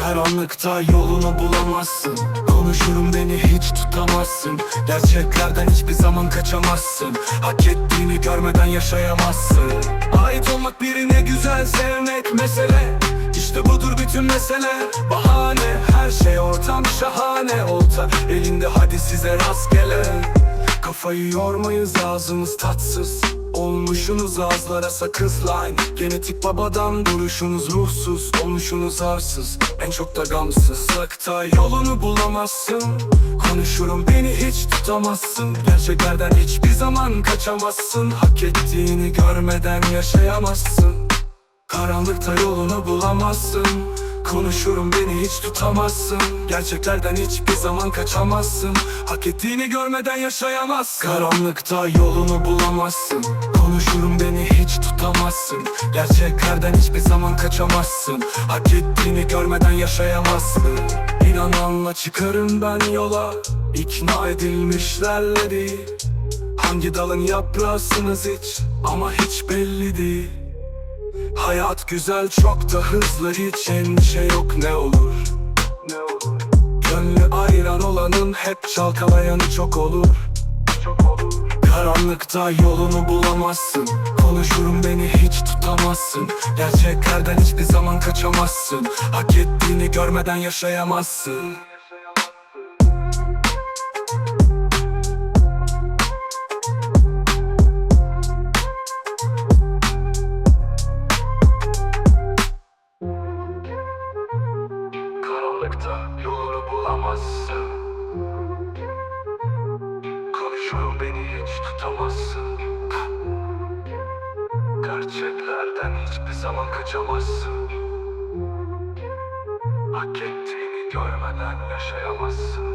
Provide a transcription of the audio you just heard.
Karanlıkta yolunu bulamazsın. Konuşurum beni hiç tutamazsın. Gerçeklerden hiçbir zaman kaçamazsın. Hak ettiğini görmeden yaşayamazsın. Ait olmak birine güzel sevmek mesele. İşte budur bütün mesele. Bahane her şey ortam şahane. Olta elinde hadi size rastgele Kafayı yormayız ağzımız tatsız. Olmuşsunuz ağızlara sakız line. Genetik babadan duruşunuz ruhsuz Olmuşsunuz arsız. En çok da gamsız. Sakta yolunu bulamazsın. Konuşurum beni hiç tutamazsın. Gerçeklerden hiçbir zaman kaçamazsın. Hak ettiğini görmeden yaşayamazsın. Karanlıkta yolunu bulamazsın Konuşurum beni hiç tutamazsın. Gerçeklerden hiçbir zaman kaçamazsın. Hak ettiğini görmeden yaşayamazsın. Karanlıkta yolunu bulamazsın. Konuşurum beni hiç tutamazsın. Gerçeklerden hiçbir zaman kaçamazsın. Hak ettiğini görmeden yaşayamazsın. İnananla çıkarım ben yola. İkna edilmişlerle değil Hangi dalın yaprağısınız hiç? Ama hiç belli değil Hayat güzel çok da hızlı hiç endişe yok ne olur. Ne olur. Gönlü ayıran olanın hep çalkalayanı çok olur. Çok olur. Karanlıkta yolunu bulamazsın. Konuşurum beni hiç tutamazsın. Gerçeklerden hiçbir zaman kaçamazsın. Hak ettiğini görmeden yaşayamazsın Karanlıkta yolunu bulamazsın. Konuşurum beni hiç tutamazsın. Gerçeklerden hiçbir zaman kaçamazsın. Hak ettiğini görmeden yaşayamazsın